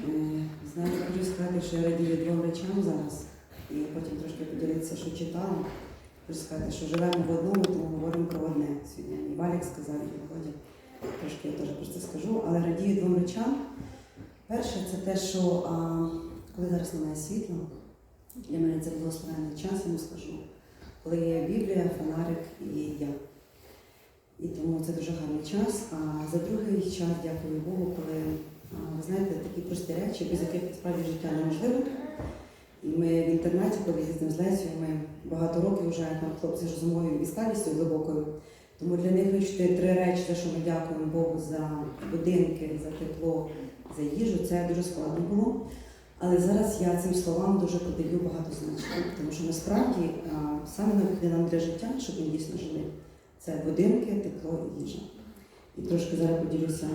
Е, Знаєте, хочу сказати, що я радію двом речам зараз, і потім трошки поділитися, що читала. Хочу сказати, що живемо в одному, тому говоримо про одне. Сьогодні і Валік сказав, і Володя. Трошки я теж про це скажу, але радію двом речам. Перше, це те, що а, коли зараз немає світла, для мене це було благословенний час, я вам скажу, коли є Біблія, фонарик і я. І тому це дуже гарний час. А за другий час, дякую Богу, коли ви знаєте, такі прості речі, без яких справді життя неможливо. І ми в інтернеті, коли їздимо з Лесю, ми багато років вже там хлопці з моєю відсталістю глибокою. Тому для них вивчити три речі, за що ми дякуємо Богу за будинки, за тепло, за їжу. Це дуже складно було. Але зараз я цим словам дуже подаю багато значення, тому що насправді саме необхідне нам для життя, щоб ми дійсно жили. Це будинки, тепло і їжа. І трошки зараз поділюся,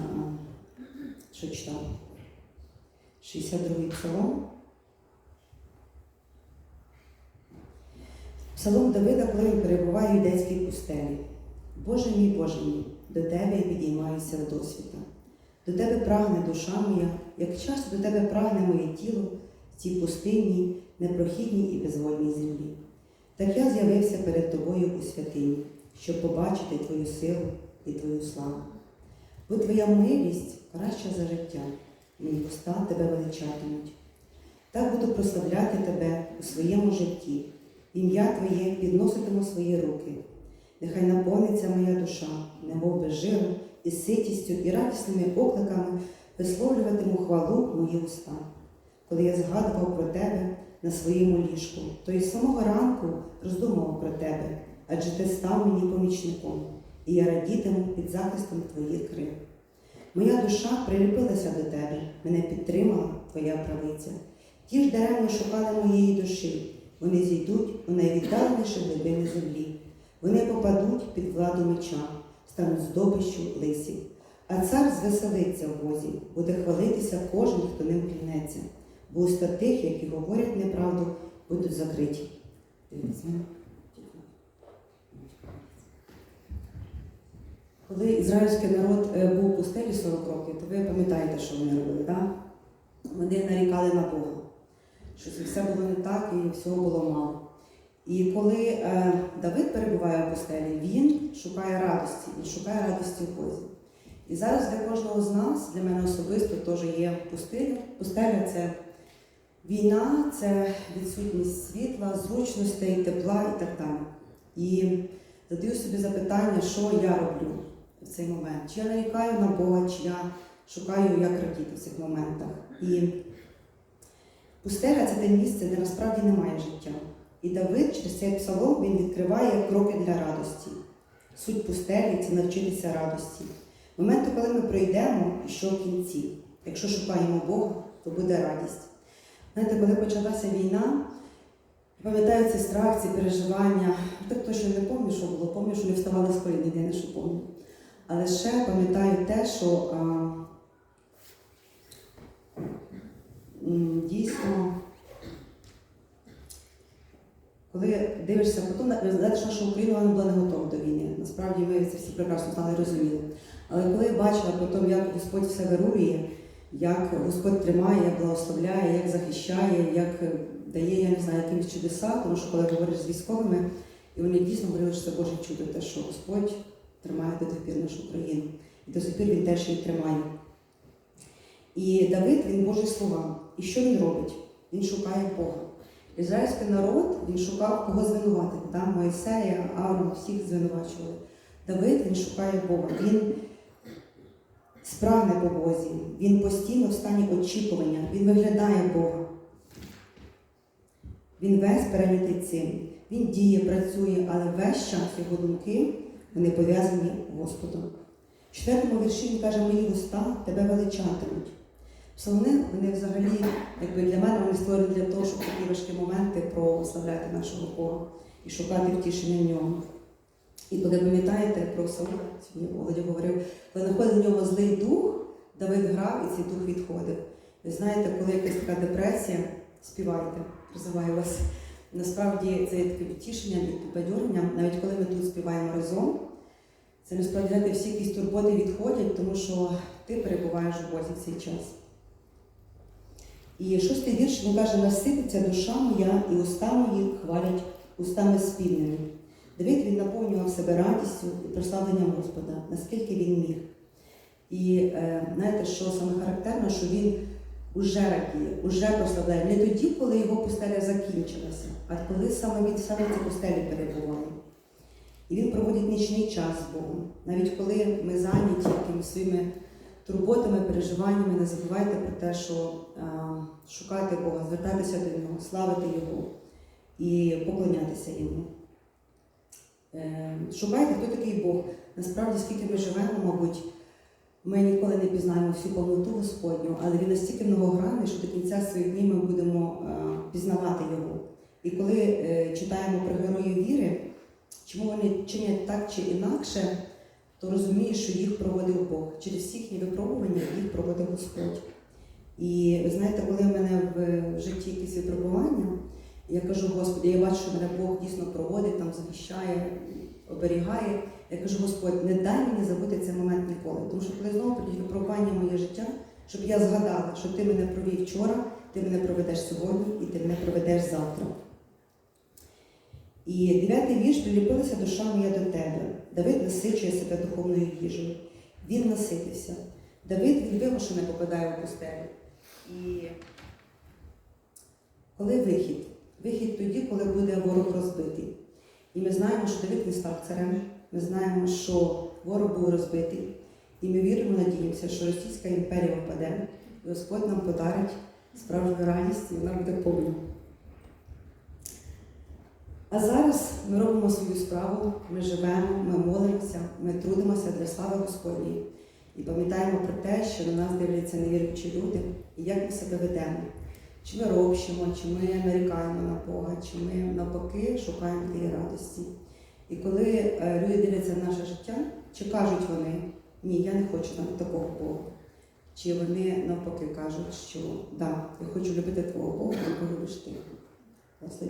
що читала. 62-й псалом. Псалом Давида, коли він перебуває в юдейській пустелі. Боже мій, Боже мій, до Тебе я підіймаюся в досвіта. До Тебе прагне душа моя, як часто до Тебе прагне моє тіло в цій пустинній, непрохідній і безвольній землі. Так я з'явився перед Тобою у святині, щоб побачити Твою силу і Твою славу. Бо Твоя милість краща за життя, мої уста Тебе величатимуть. Так буду прославляти Тебе у своєму житті, ім'я Твоє підноситиму свої руки. Нехай наповниться моя душа, немов без жиру, і ситістю, і радісними окликами висловлюватиму хвалу мої уста. Коли я згадував про тебе на своєму ліжку, то із самого ранку роздумував про тебе, адже ти став мені помічником, і я радітиму під захистом твоїх крил. Моя душа приліпилася до тебе, мене підтримала твоя правиця. Ті ж даремно шукали моєї душі, вони зійдуть у найвіддаленіші глибини землі. Вони попадуть під владу меча, стануть здобищу лисів. А цар звеселиться в возі, буде хвалитися кожен, хто ним клянеться, бо уста тих, які говорять неправду, будуть закриті. Коли ізраїльський народ е, був у пустелі 40 років, то ви пам'ятаєте, що вони робили, так? Вони нарікали на Бога, що все було не так і всього було мало. І коли е, Давид перебуває в пустелі, він шукає радості, він шукає радості в Бозі. І зараз для кожного з нас, для мене особисто теж є пустеля. Пустеля це війна, це відсутність світла, зручностей, тепла і так далі. І задаю собі запитання, що я роблю в цей момент. Чи я нарікаю на Бога, чи я шукаю, як радіти в цих моментах. І пустеля це те місце, де насправді немає життя. І Давид через цей псалом він відкриває кроки для радості. Суть пустелі це навчитися радості. Моменти, коли ми пройдемо, і що в кінці. Якщо шукаємо Бога, то буде радість. Знаєте, коли почалася війна, пам'ятаю цей страх, ці переживання. Так точно не пам'ятаю, що було, пам'ятаю, що не вставали з колін, єдине, що пам'ятаю. Але ще пам'ятаю те, що а, дійсно. Коли дивишся потім, знаєте, що Україна вона була не готова до війни. Насправді ми це всі прекрасно знали і розуміли. Але коли я бачила потім, як Господь все вирує, як Господь тримає, як благословляє, як захищає, як дає, я не знаю, якимось чудеса, тому що коли говориш з військовими, і вони дійсно говорили, що це Боже чудо, те, що Господь тримає до тих пір нашу країну. І до сих пір він теж її тримає. І Давид, він Божі слова. І що він робить? Він шукає Бога. Ізраїльський народ він шукав кого звинуватити. Там Моїсея, Аарона, всіх звинувачували. Давид він шукає Бога. Він справне по Бозі, він постійно в стані очікування, він виглядає Бога. Він весь перейнятий цим. Він діє, працює, але весь час його думки вони пов'язані Господом. В четвертому вірші він каже, мої уста тебе величатимуть. Псалми, вони взагалі, якби для мене вони створені для того, щоб такі важкі моменти прославляти нашого Бога і шукати втішення в ньому. І коли пам'ятаєте про Саула, Володя говорив, коли знаходив в нього злий дух, Давид грав і цей дух відходив. Ви знаєте, коли якась така депресія, співайте, призиваю вас. Насправді це є таке відтішення і підбадьорення, навіть коли ми тут співаємо разом. Це насправді всі якісь турботи відходять, тому що ти перебуваєш у Бозі в цей час. І шостий вірш він каже, насититься душа моя, і уста мої хвалять устами спільними. Давид він наповнював себе радістю і прославленням Господа, наскільки він міг. І е, знаєте, що саме характерно, що він уже радіє, уже прославляє. Не тоді, коли його пустеля закінчилася, а коли саме він саме в цій пустелі перебуває. І він проводить нічний час з Богом. Навіть коли ми зайняті якимись своїми турботами, переживаннями, не забувайте про те, що е, шукати Бога, звертатися до Нього, славити Його і поклонятися Йому. Е, шукайте, хто такий Бог. Насправді, скільки ми живемо, мабуть, ми ніколи не пізнаємо всю повноту Господню, але він настільки многогранний, що до кінця своїх днів ми будемо е, пізнавати його. І коли е, читаємо про героїв віри, чому вони чинять так чи інакше, то розумієш, що їх проводив Бог. Через всі їхні випробування їх проводив Господь. І ви знаєте, коли в мене в житті якісь випробування, я кажу, Господи, я бачу, що мене Бог дійсно проводить, там захищає, оберігає. Я кажу, Господь, не дай мені забути цей момент ніколи. Тому що коли знову прийдуть випробування моє життя, щоб я згадала, що ти мене провів вчора, ти мене проведеш сьогодні і ти мене проведеш завтра. І дев'ятий вірш приліпилася душа моя до тебе. Давид насичує себе духовною їжею. Він наситився. Давид він вимушено попадає в пустелю. І коли вихід? Вихід тоді, коли буде ворог розбитий. І ми знаємо, що Давид не став царем. Ми знаємо, що ворог був розбитий. І ми віримо, надіємося, що Російська імперія впаде, і Господь нам подарить справжню радість, і вона буде повна. А зараз ми робимо свою справу, ми живемо, ми молимося, ми трудимося для слави Господньої. І пам'ятаємо про те, що на нас дивляться невіруючі люди, і як ми себе ведемо. Чи ми ропщимо, чи ми нарікаємо на Бога, чи ми навпаки шукаємо тієї радості. І коли е, люди дивляться на наше життя, чи кажуть вони, ні, я не хочу такого Бога. Чи вони навпаки кажуть, що да, я хочу любити твого Бога, якого любиш ти. Власне,